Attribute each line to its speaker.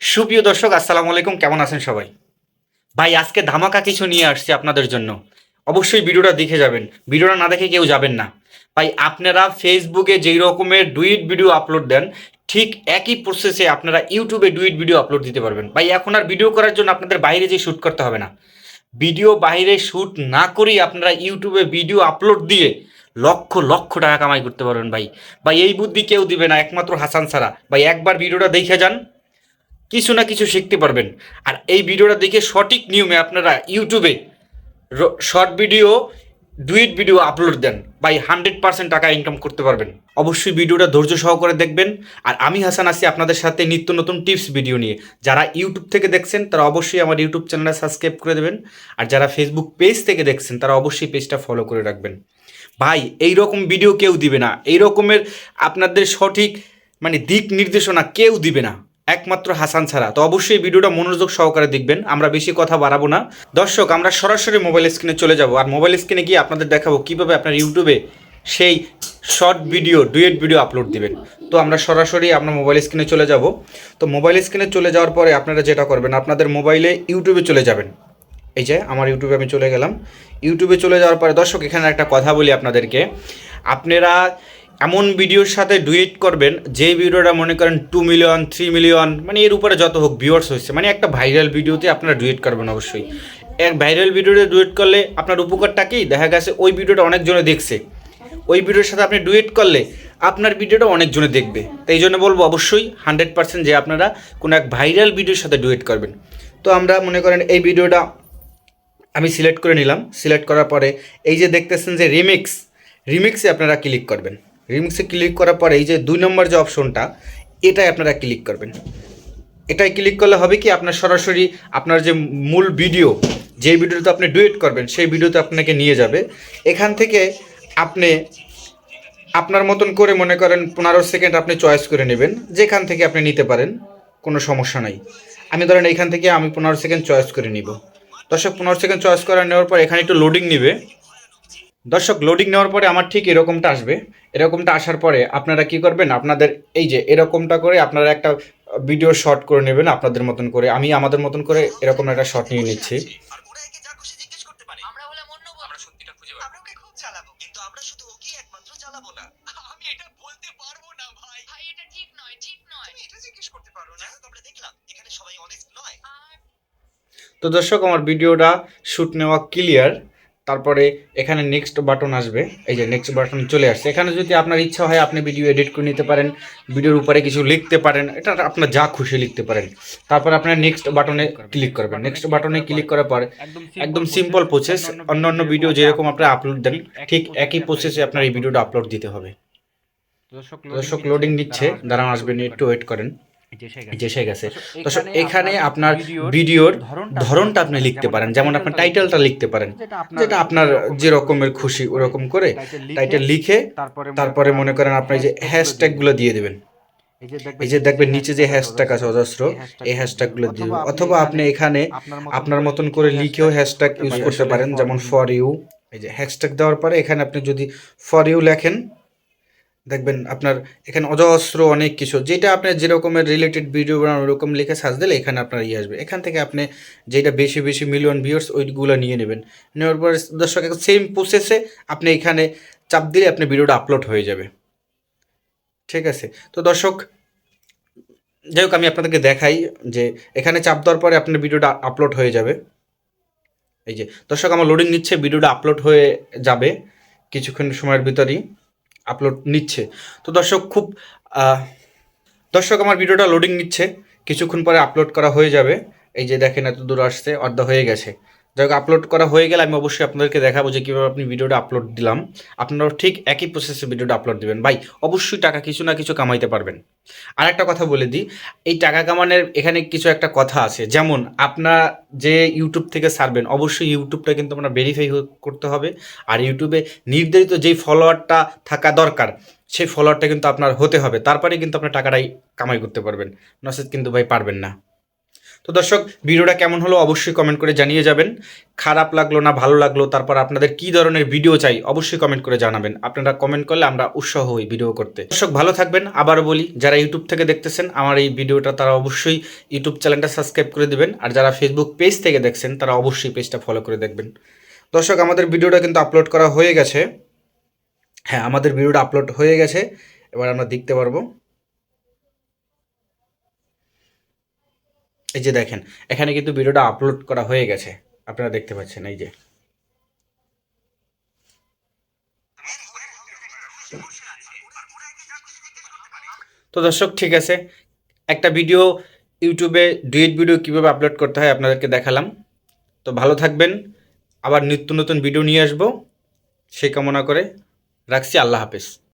Speaker 1: সুপ্রিয় দর্শক, আসসালামু আলাইকুম। কেমন আছেন সবাই? ভাই, আজকে ধামাকা কিছু নিয়ে আসছি আপনাদের জন্য। অবশ্যই ভিডিওটা দেখে যাবেন। ভিডিওটা না দেখে কেউ যাবেন না। ভাই, আপনারা ফেসবুকে যেই রকমের ডুইট ভিডিও আপলোড দেন, ঠিক একই প্রসেসে আপনারা ইউটিউবে ডুইট ভিডিও আপলোড দিতে পারবেন। ভাই, এখন আর ভিডিও করার জন্য আপনাদের বাইরে যে শ্যুট করতে হবে না। ভিডিও বাইরে শ্যুট না করেই আপনারা ইউটিউবে ভিডিও আপলোড দিয়ে লক্ষ লক্ষ টাকা কামাই করতে পারবেন ভাই। ভাই, এই বুদ্ধি কেউ দিবে না, একমাত্র হাসান সারা। ভাই, একবার ভিডিওটা দেখে যান। কিছু না কিছু শিখতে পারবেন। আর এই ভিডিওটা দেখে সঠিক নিয়মে আপনারা ইউটিউবে short video duet video upload then by hundred percent টাকা ইনকাম করতে পারবেন। অবশ্যই ভিডিওটা ধৈর্য সহকারে দেখবেন। আর আমি হাসান আছি আপনাদের সাথে নিত্য নতুন টিপস ভিডিও নিয়ে। যারা ইউটিউব থেকে দেখছেন, তারা অবশ্যই আমার ইউটিউব চ্যানেলে সাবস্ক্রাইব করে দেবেন। আর যারা ফেসবুক পেজ থেকে দেখছেন, তারা অবশ্যই পেজটা ফলো করে রাখবেন। ভাই, এই রকম ভিডিও কেউ দিবে না। এই রকমের আপনাদের সঠিক মানে দিক নির্দেশনা কেউ দিবে না। একমাত্র হাসান ছাড়া। তো অবশ্যই ভিডিওটা মনোযোগ সহকারে দেখবেন, আমরা বেশি কথা বাড়াবো না। দর্শক, আমরা সরাসরি মোবাইল স্ক্রিনে চলে যাব। আর মোবাইল স্ক্রিনে গিয়ে আপনাদের দেখাবো কীভাবে আপনার ইউটিউবে সেই short video duet video upload দিবেন। তো আমরা সরাসরি আমরা মোবাইল স্ক্রিনে চলে যাব। তো মোবাইল স্ক্রিনে চলে যাওয়ার পরে আপনারা যেটা করবেন, আপনাদের মোবাইলে ইউটিউবে চলে যাবেন। এই যে, আমার ইউটিউবে আমি চলে গেলাম। ইউটিউবে চলে যাওয়ার পরে, দর্শক, এখানে একটা কথা বলি আপনাদেরকে। আপনারা এমন ভিডিওর সাথে ডুয়েট করবেন, যে ভিডিওটা মনে করেন টু মিলিয়ন থ্রি মিলিয়ন মানে এর উপরে যত হোক ভিউয়ার্স হয়েছে মানে একটা ভাইরাল ভিডিওতে আপনারা ডুয়েট করবেন অবশ্যই। এক ভাইরাল ভিডিওতে ডুয়েট করলে আপনার উপকারটা কি? দেখা গেছে ওই ভিডিওটা অনেকজনে দেখছে। ওই ভিডিওর সাথে আপনি ডুয়েট করলে আপনার ভিডিওটা অনেকজনে দেখবে। তো এই জন্য বলব অবশ্যই হান্ড্রেড পার্সেন্ট যে আপনারা কোনো এক ভাইরাল ভিডিওর সাথে ডুয়েট করবেন। তো আমরা মনে করেন এই ভিডিওটা আমি সিলেক্ট করে নিলাম। সিলেক্ট করার পরে এই যে দেখতেছেন যে রিমিক্স রিমিক্সে আপনারা ক্লিক করবেন। রিমিক্সে ক্লিক করার পরে এই যে দুই নম্বর যে অপশনটা, এটাই আপনারা ক্লিক করবেন। এটাই ক্লিক করলে হবে কি, আপনার সরাসরি আপনার যে মূল ভিডিও, যে ভিডিওতে আপনি ডুয়েট করবেন, সেই ভিডিওতে আপনাকে নিয়ে যাবে। এখান থেকে আপনি আপনার মতন করে মনে করেন পনেরো সেকেন্ড আপনি চয়েস করে নেবেন, যেখান থেকে আপনি নিতে পারেন, কোনো সমস্যা নাই। আমি ধরেন এখান থেকে আমি পনেরো সেকেন্ড চয়েস করে নিব। দর্শক, পনেরো সেকেন্ড চয়েস করে নেওয়ার পর এখানে একটু লোডিং নিবে। দর্শক লোডিং নেওয়ার পরে আমার ঠিক এরকমটা আসবে। এরকমটা আসার পরে আপনারা কি করবেন? আপনাদের এই যে এরকমটা করে আপনারা একটা ভিডিও শর্ট করে নেবেন আপনাদের মতন করে। আমি আমাদের মতন করে এরকম একটা শর্ট নিয়ে নিচ্ছি।
Speaker 2: আর ওরা একে যা খুশি জিজ্ঞেস করতে পারে
Speaker 3: আমরা হলাম অন্য বল
Speaker 2: আমরা সত্যিটা খুঁজে পাবো আমরা ওকে খুব চালাবো কিন্তু আমরা শুধু ওকে একমাত্র চালাবো না। আমি এটা বলতে পারব না ভাই।
Speaker 3: ভাই এটা ঠিক নয় ঠিক নয়।
Speaker 2: তুমি এটা জিজ্ঞেস করতে পারো না। আমরা দেখলাম। এখানে সবাই অনেস্ট নয়।
Speaker 3: আর
Speaker 1: তো দর্শক আমার ভিডিওটা শ্যুট নেওয়া ক্লিয়ার তারপরে এখানে নেক্সট বাটন আসবে। এই যে নেক্সট বাটন চলে আসছে। এখানে যদি আপনার ইচ্ছা হয় আপনি ভিডিও এডিট করে নিতে পারেন ভিডিওর উপরে কিছু লিখতে পারেন এটা আপনার যা খুশি লিখতে পারেন। তারপর আপনার নেক্সট বাটনে ক্লিক করবেন। নেক্সট বাটনে ক্লিক করার পর একদম সিম্পল প্রসেস অন্য অন্য ভিডিও যেরকম আপনারা আপলোড দেন ঠিক একই প্রসেসে আপনার এই ভিডিওটা আপলোড দিতে হবে। দর্শক লোডিং নিচ্ছে দাঁড়ান আসবেন একটু ওয়েট করেন। এসে গেছে। দর্শক এখানে আপনার ভিডিওর ধরনটা আপনি লিখতে পারেন যেমন আপনার টাইটেলটা লিখতে পারেন যেটা আপনার যে রকমের খুশি ওরকম করে টাইটেল লিখে তারপরে মনে করেন আপনি যে হ্যাশট্যাগুলো দিয়ে দেবেন। এই যে দেখবেন নিচে যে হ্যাশট্যাগ আছে অজস্র এই হ্যাশট্যাগুলো দিয়ে অথবা আপনি এখানে আপনার মতন করে লিখেও হ্যাশট্যাগ ইউজ করতে পারেন যেমন ফর ইউ এই যে হ্যাশট্যাগ দেওয়ার পরে এখানে আপনি যদি ফর ইউ লেখেন দেখবেন আপনার এখানে অজস্র অনেক কিছু। যেটা আপনার যেরকমের রিলেটেড ভিডিও বানান, ওরকম লিখে সার্চ দিলে এখানে আপনার ইয়ে আসবে। এখান থেকে আপনি যেটা বেশি বেশি মিলিয়ন ভিউয়ার্স ওইগুলো নিয়ে নেবেন। নেওয়ার পরে দর্শক সেম প্রসেসে আপনি এখানে চাপ দিলে আপনি ভিডিওটা আপলোড হয়ে যাবে। ঠিক আছে? তো দর্শক, যাই হোক, আমি আপনাদেরকে দেখাই যে এখানে চাপ দেওয়ার পরে আপনার ভিডিওটা আপলোড হয়ে যাবে। এই যে, দর্শক, আমার লোডিং নিচ্ছে ভিডিওটা আপলোড হয়ে যাবে কিছুক্ষণ সময়ের ভিতরেই। আপলোড নিচ্ছে। তো দর্শক খুব দর্শক আমার ভিডিওটা লোডিং নিচ্ছে। কিছুক্ষণ পরে আপলোড করা হয়ে যাবে। এই যে দেখেন এত দূর আসছে, অর্ধ হয়ে গেছে। যাই হোক আপলোড করা হয়ে গেলে আমি অবশ্যই আপনাদেরকে দেখাবো যে কীভাবে আপনি ভিডিওটা আপলোড দিলাম। আপনারাও ঠিক একই প্রসেসে ভিডিওটা আপলোড দিবেন। ভাই, অবশ্যই টাকা কিছু না কিছু কামাইতে পারবেন। আর একটা কথা বলে দিই, এই টাকা কামানোর এখানে কিছু একটা কথা আছে। যেমন আপনার যে ইউটিউব থেকে সারবেন অবশ্যই ইউটিউবটা কিন্তু আপনার ভেরিফাই করতে হবে। আর ইউটিউবে নির্ধারিত যেই ফলোয়ারটা থাকা দরকার, সেই ফলোয়ারটা কিন্তু আপনার হতে হবে। তারপরে কিন্তু আপনার টাকাটাই কামাই করতে পারবেন। নচেত কিন্তু ভাই পারবেন না। তো দর্শক, ভিডিওটা কেমন হলো অবশ্যই কমেন্ট করে জানিয়ে যাবেন। খারাপ লাগল না, ভালো লাগল, তারপর আপনাদের কী ধরনের ভিডিও চাই অবশ্যই কমেন্ট করে জানাবেন। আপনারা কমেন্ট করলে আমরা উৎসাহ হই ভিডিও করতে। দর্শক, ভালো থাকবেন। আবারও বলি, যারা ইউটিউব থেকে দেখতেছেন, আমার এই ভিডিওটা তারা অবশ্যই ইউটিউব চ্যানেলটা সাবস্ক্রাইব করে দেবেন। আর যারা ফেসবুক পেজ থেকে দেখছেন, তারা অবশ্যই পেজটা ফলো করে দেখবেন। দর্শক, আমাদের ভিডিওটা কিন্তু আপলোড করা হয়ে গেছে। হ্যাঁ আমাদের ভিডিওটা আপলোড হয়ে গেছে। এবার আমরা দেখতে পারব। এই যে দেখেন, এখানে কিন্তু ভিডিওটা আপলোড করা হয়ে গেছে। আপনারা দেখতে পাচ্ছেন, এই যে। তো দর্শক, ঠিক আছে। একটা ভিডিও, ইউটিউবে ডুয়েট ভিডিও কীভাবে আপলোড করতে হয় আপনাদেরকে দেখালাম। তো ভালো থাকবেন। আবার নিত্য নতুন ভিডিও নিয়ে আসব। সেই কামনা করে রাখছি। আল্লাহ হাফেজ।